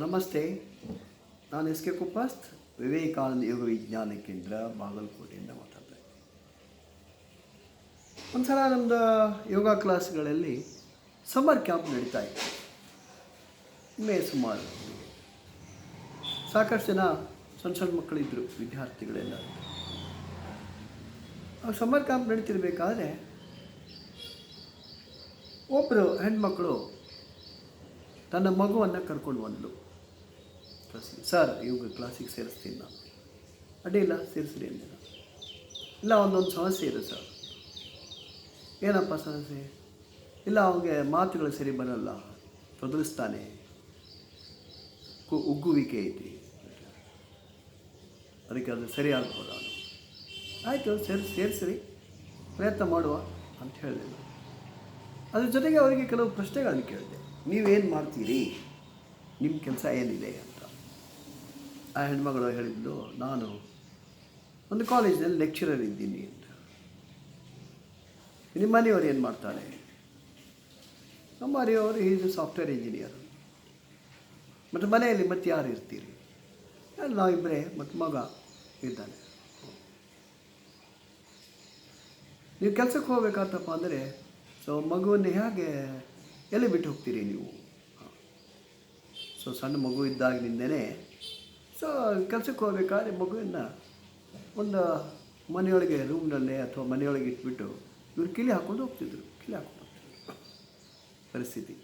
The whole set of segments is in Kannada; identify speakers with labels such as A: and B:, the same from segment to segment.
A: ನಮಸ್ತೆ. ನಾನು ಎಸ್ ಕೆ ಕುಪ್ಪಸ್ತ್, ವಿವೇಕಾನಂದ ಯೋಗ ವಿಜ್ಞಾನ ಕೇಂದ್ರ ಬಾಗಲಕೋಟೆಯಿಂದ ಮಾತಾಡ್ತಾ ಇದ್ದೀನಿ. ಒಂದ್ಸಲ ನಮ್ಮದು ಯೋಗ ಕ್ಲಾಸ್ಗಳಲ್ಲಿ ಸಮ್ಮರ್ ಕ್ಯಾಂಪ್ ನಡೀತಾ ಇತ್ತು. ಮೇ ಸುಮಾರು. ಸಾಕಷ್ಟು ಜನ ಸಣ್ಣ ಸಣ್ಣ ಮಕ್ಕಳಿದ್ದರು ವಿದ್ಯಾರ್ಥಿಗಳೆಲ್ಲ. ಆ ಸಮ್ಮರ್ ಕ್ಯಾಂಪ್ ನಡೀತಿರ್ಬೇಕಾದ್ರೆ ಒಬ್ಬರು ಹೆಣ್ಮಕ್ಳು ತನ್ನ ಮಗುವನ್ನು ಕರ್ಕೊಂಡು ಬಂದಳು ಕ್ಲಾಸಿಗೆ ಸರ್, ಇವಾಗ ಕ್ಲಾಸಿಗೆ ಸೇರಿಸ್ತೀನಿ ನಾನು. ಅಡ್ಡಿಲ್ಲ ಸೇರಿಸ್ರಿ ಅಂದಿಲ್ಲ ಇಲ್ಲ, ಒಂದೊಂದು ಸಮಸ್ಯೆ ಇದೆ, ಸರ್. ಏನಪ್ಪ ಸಮಸ್ಯೆ? ಇಲ್ಲ, ಅವನಿಗೆ ಮಾತುಗಳು ಸರಿ ಬರಲ್ಲ, ತೊದಲಿಸ್ತಾನೆ. ಉಗ್ಗುವಿಕೆ ಐತಿ. ಅದಕ್ಕೆ ಅದು ಸರಿ ಆಗ್ಬೋದ? ಆಯಿತು ಸೇರಿ ಸೇರಿಸ್ರಿ, ಪ್ರಯತ್ನ ಮಾಡುವ, ಅಂತ ಹೇಳಿದೆ. ಅದ್ರ ಜೊತೆಗೆ ಅವರಿಗೆ ಕೆಲವು ಪ್ರಶ್ನೆಗಳನ್ನು ಕೇಳಿದೆ. ನೀವೇನು ಮಾಡ್ತೀರಿ? ನಿಮ್ಮ ಕೆಲಸ ಏನಿದೆ ಅಂತ. ಆ ಹೆಣ್ಮಗಳು ಹೇಳಿದ್ದು, ನಾನು ಒಂದು ಕಾಲೇಜಿನಲ್ಲಿ ಲೆಕ್ಚರರ್ ಇದ್ದೀನಿ ಅಂತ. ನಿಮ್ಮ ಮನೆಯವರು ಏನು ಮಾಡ್ತಾರೆ? ನಮ್ಮ ಮನೆಯವರು ಈಸ್ ಸಾಫ್ಟ್ವೇರ್ ಇಂಜಿನಿಯರ್ ಮತ್ತು ಮನೆಯಲ್ಲಿ ಮತ್ತೆ ಯಾರು ಇರ್ತೀರಿ? ನಾವಿಬ್ಬರೇ ಮತ್ತು ಮಗ ಇದ್ದಾನೆ. ನೀವು ಕೆಲಸಕ್ಕೆ ಹೋಗ್ಬೇಕಾತಪ್ಪ ಅಂದರೆ ಸೊ ಮಗುವನ್ನು ಹೇಗೆ ಎಲ್ಲಿ ಬಿಟ್ಟು ಹೋಗ್ತೀರಿ ನೀವು? ಸೊ ಸಣ್ಣ ಮಗು ಇದ್ದಾಗಿನಿಂದೇ ಸೊ ಕೆಲಸಕ್ಕೆ ಹೋಗ್ಬೇಕಾದ್ರೆ ಮಗುವಿನ ಒಂದು ಮನೆಯೊಳಗೆ ರೂಮ್ನಲ್ಲೇ ಅಥವಾ ಮನೆಯೊಳಗೆ ಇಟ್ಬಿಟ್ಟು ಇವ್ರು ಕಿಲಿ ಹಾಕ್ಕೊಂಡು ಹೋಗ್ತಿದ್ರು. ಕಿಲಿ ಹಾಕ್ಕೊಂಡು ಹೋಗ್ತಿದ್ರು. ಪರಿಸ್ಥಿತಿ.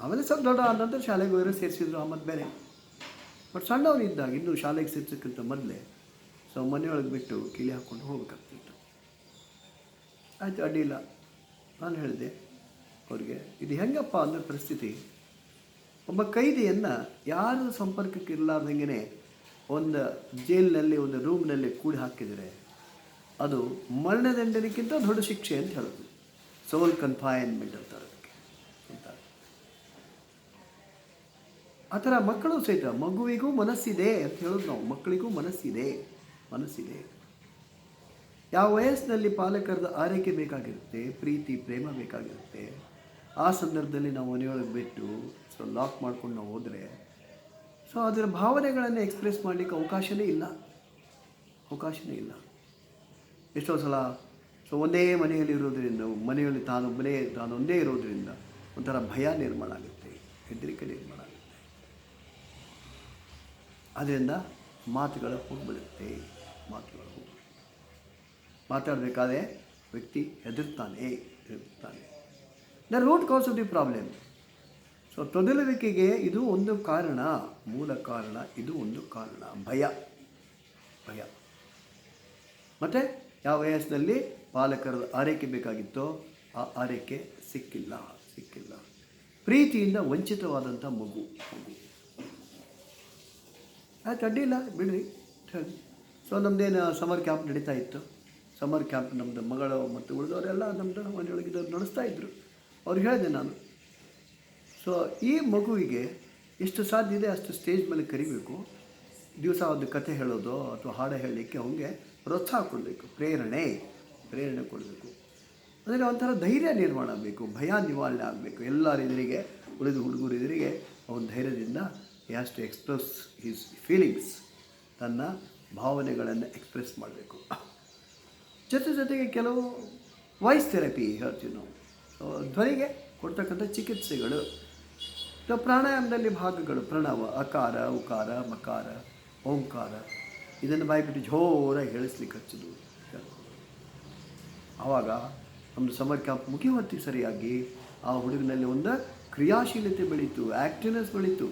A: ಆಮೇಲೆ ಸ್ವಲ್ಪ ದೊಡ್ಡ ಆದ ಶಾಲೆಗೆ ಹೋಗಿರೋ ಸೇರಿಸಿದ್ರು ಆಮೇಲೆ ಬೇರೆ ಬಟ್ ಸಣ್ಣವ್ರು ಇದ್ದಾಗ, ಇನ್ನೂ ಶಾಲೆಗೆ ಸೇರ್ಸೋಕ್ಕಿಂತ ಮೊದಲೇ ಸೊ ಮನೆಯೊಳಗೆ ಬಿಟ್ಟು ಕಿಲಿ ಹಾಕ್ಕೊಂಡು ಹೋಗ್ಬೇಕಾಗ್ತಿತ್ತು. ಆಯಿತು ಅಡ್ಡಿಲ್ಲ ನಾನು ಹೇಳಿದೆ. ಅವ್ರಿಗೆ, ಇದು ಹೆಂಗಪ್ಪ ಅಂದರೆ ಪರಿಸ್ಥಿತಿ. ಒಬ್ಬ ಕೈದಿಯನ್ನು ಯಾರು ಸಂಪರ್ಕಕ್ಕೆ ಇರಲಾರ್ದಂಗೆ ಒಂದು ಜೈಲಿನಲ್ಲಿ, ಒಂದು ರೂಮ್ನಲ್ಲಿ ಕೂಡಿ ಹಾಕಿದರೆ, ಅದು ಮರಣದಂಡನೆಗಿಂತ ದೊಡ್ಡ ಶಿಕ್ಷೆ ಅಂತ ಹೇಳೋದು. ಸೋಲ್ ಕನ್ಫೈನ್ಮೆಂಟ್ ಅಂತಾರೆ ಅದಕ್ಕೆ ಅಂತ. ಆ ಥರ ಮಕ್ಕಳು ಸಹಿತ ಮಗುವಿಗೂ ಮನಸ್ಸಿದೆ ಅಂತ ಹೇಳೋದು ನಾವು. ಮಕ್ಕಳಿಗೂ ಮನಸ್ಸಿದೆ ಮನಸ್ಸಿದೆ. ಯಾವ ವಯಸ್ಸಿನಲ್ಲಿ ಪಾಲಕರದ ಆರೈಕೆ ಬೇಕಾಗಿರುತ್ತೆ, ಪ್ರೀತಿ, ಪ್ರೇಮ ಬೇಕಾಗಿರುತ್ತೆ. ಆ ಸಂದರ್ಭದಲ್ಲಿ ನಾವು ಮನೆಯೊಳಗೆ ಬಿಟ್ಟು ಸೊ ಲಾಕ್ ಮಾಡ್ಕೊಂಡು ನಾವು ಹೋದರೆ ಸೊ ಅದರ ಭಾವನೆಗಳನ್ನು ಎಕ್ಸ್ಪ್ರೆಸ್ ಮಾಡಲಿಕ್ಕೆ ಅವಕಾಶವೇ ಇಲ್ಲ. ಅವಕಾಶವೇ ಇಲ್ಲ. ಎಷ್ಟೋ ಸಲ ಸೊ ಒಂದೇ ಮನೆಯಲ್ಲಿ ಇರೋದರಿಂದ, ಮನೆಯಲ್ಲಿ ತಾನೊಬ್ಬನೇ ತಾನೊಂದೇ ಇರೋದರಿಂದ ಒಂಥರ ಭಯ ನಿರ್ಮಾಣ ಆಗುತ್ತೆ, ಹೆದರಿಕೆ ನಿರ್ಮಾಣ ಆಗುತ್ತೆ. ಅದರಿಂದ ಮಾತುಗಳು ಹೋಗ್ಬಿಡುತ್ತೆ ಮಾತುಗಳು ಹೋಗ್ಬಿಡುತ್ತೆ. ಮಾತಾಡಬೇಕಾದ್ರೆ ವ್ಯಕ್ತಿ ಹೆದರ್ತಾನೆ ಹೆದರ್ತಾನೆ. The root cause of the problem so ತೊದಲುವಿಕೆಗೆ ಇದು ಒಂದು ಕಾರಣ, ಮೂಲ ಕಾರಣ, ಇದು ಒಂದು ಕಾರಣ, ಭಯ. ಭಯ. ಮತ್ತು ಯಾವ ವಯಸ್ಸಿನಲ್ಲಿ ಪಾಲಕರ ಆರೈಕೆ ಬೇಕಾಗಿತ್ತೋ ಆ ಆರೈಕೆ ಸಿಕ್ಕಿಲ್ಲ ಸಿಕ್ಕಿಲ್ಲ. ಪ್ರೀತಿಯಿಂದ ವಂಚಿತವಾದಂಥ ಮಗು ಮಗು. ಆಯ್ತು ಅಡ್ಡಿಲ್ಲ ಬಿಡ್ರಿ, ಹೇಳಿ. ಸೊ ನಮ್ಮದೇನು ಸಮರ್ ಕ್ಯಾಂಪ್ ನಡೀತಾ ಇತ್ತು. ಸಮರ್ ಕ್ಯಾಂಪ್ ನಮ್ಮದು ಮಗಳು ಮತ್ತು ಉಳಿದವರೆಲ್ಲ ನಮ್ಮದು ಮನೆಯೊಳಗಿದ್ದವ್ರು ನಡೆಸ್ತಾ ಇದ್ದರು ಅವ್ರಿಗೆ ಹೇಳಿದೆ ನಾನು. ಸೊ ಈ ಮಗುವಿಗೆ ಎಷ್ಟು ಸಾಧ್ಯ ಇದೆ, ಅಷ್ಟು ಸ್ಟೇಜ್ ಮೇಲೆ ಕರಿಬೇಕು. ದಿವಸ ಒಂದು ಕತೆ ಹೇಳೋದು ಅಥವಾ ಹಾಡು ಹೇಳಲಿಕ್ಕೆ ಅವನಿಗೆ ಪ್ರೋತ್ಸಾಹ ಕೊಡಬೇಕು, ಪ್ರೇರಣೆ ಪ್ರೇರಣೆ ಕೊಡಬೇಕು. ಅಂದರೆ ಒಂಥರ ಧೈರ್ಯ ನಿರ್ಮಾಣ ಆಗಬೇಕು, ಭಯ ನಿವಾರಣೆ ಆಗಬೇಕು. ಎಲ್ಲರ ಎದುರಿಗೆ, ಉಳಿದ ಹುಡುಗರ ಎದುರಿಗೆ ಅವನ ಧೈರ್ಯದಿಂದ has to express his feelings ತನ್ನ ಭಾವನೆಗಳನ್ನು ಎಕ್ಸ್ಪ್ರೆಸ್ ಮಾಡಬೇಕು. ಜೊತೆ ಜೊತೆಗೆ ಕೆಲವು ವಾಯ್ಸ್ ಥೆರಪಿ ಹೇಳ್ತೀವಿ ನಾವು. ಧ್ವನಿಗೆ ಕೊಡ್ತಕ್ಕಂಥ ಚಿಕಿತ್ಸೆಗಳು. ಪ್ರಾಣಾಯಾಮದಲ್ಲಿ ಭಾಗಗಳು, ಪ್ರಣವ, ಅಕಾರ, ಉಕಾರ, ಮಕಾರ, ಓಂಕಾರ. ಇದನ್ನು ಬಾಯ್ಬಿಟ್ಟು ಜೋರಾಗಿ ಹೇಳಿಸ್ಲಿಕ್ಕೆ ಹಚ್ಚೋದು. ಆವಾಗ ನಮ್ಮದು ಸಮರ್ ಕ್ಯಾಂಪ್ ಮುಗಿಯುವತ್ತಿ ಸರಿಯಾಗಿ ಆ ಹುಡುಗನಲ್ಲಿ ಒಂದು ಕ್ರಿಯಾಶೀಲತೆ ಬೆಳೀತು ಆ್ಯಕ್ಟಿವ್ನೆಸ್ ಬೆಳೀತು.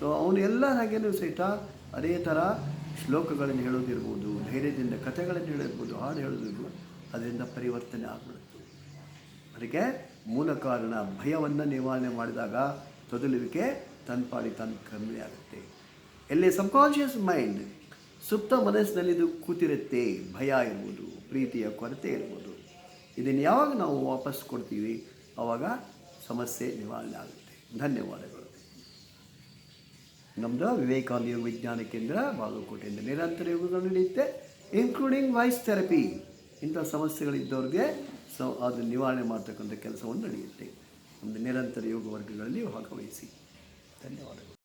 A: ಸೊ ಅವನು ಎಲ್ಲ ಹಾಗೇನೂ ಸಹಿತ ಅದೇ ಥರ ಶ್ಲೋಕಗಳನ್ನು ಹೇಳೋದಿರ್ಬೋದು, ಧೈರ್ಯದಿಂದ ಕಥೆಗಳನ್ನು ಹೇಳಿರ್ಬೋದು ಹಾಡು ಹೇಳೋದಿರ್ಬೋದು. ಅದರಿಂದ ಪರಿವರ್ತನೆ ಆಗ್ಬಿಡುತ್ತೆ. ಅದಕ್ಕೆ ಮೂಲ ಕಾರಣ ಭಯವನ್ನು ನಿವಾರಣೆ ಮಾಡಿದಾಗ ತೊದಲುವಿಕೆ ತನ್ನ ಕಮ್ಮಿ ಆಗುತ್ತೆ. ಎಲ್ಲಿ ಸಬ್ಕಾನ್ಷಿಯಸ್ ಮೈಂಡ್ ಸುಪ್ತ ಮನಸ್ಸಿನಲ್ಲಿ ಇದು ಕೂತಿರುತ್ತೆ ಭಯ ಇರ್ಬೋದು, ಪ್ರೀತಿಯ ಕೊರತೆ ಇರ್ಬೋದು. ಇದನ್ನು ಯಾವಾಗ ನಾವು ವಾಪಸ್ ಕೊಡ್ತೀವಿ? ಆವಾಗ ಸಮಸ್ಯೆ ನಿವಾರಣೆ ಆಗುತ್ತೆ. ಧನ್ಯವಾದಗಳು. ನಮ್ಮದು ವಿವೇಕಾನಂದ ಯೋಗ ವಿಜ್ಞಾನ ಕೇಂದ್ರ ಬಾಗಲಕೋಟೆಯಿಂದ ನಿರಂತರ ಯೋಗಗಳು ನಡೆಯುತ್ತೆ ಇನ್ಕ್ಲೂಡಿಂಗ್ ವಾಯ್ಸ್ ಥೆರಪಿ ಇಂಥ ಸಮಸ್ಯೆಗಳಿದ್ದವ್ರಿಗೆ ಸೊ ಅದು ನಿವಾರಣೆ ಮಾಡ್ತಕ್ಕಂಥ ಕೆಲಸವನ್ನು ನಡೆಯುತ್ತೆ. ಒಂದು ನಿರಂತರ ಯೋಗ ವರ್ಗಗಳಲ್ಲಿ ಭಾಗವಹಿಸಿ. ಧನ್ಯವಾದಗಳು.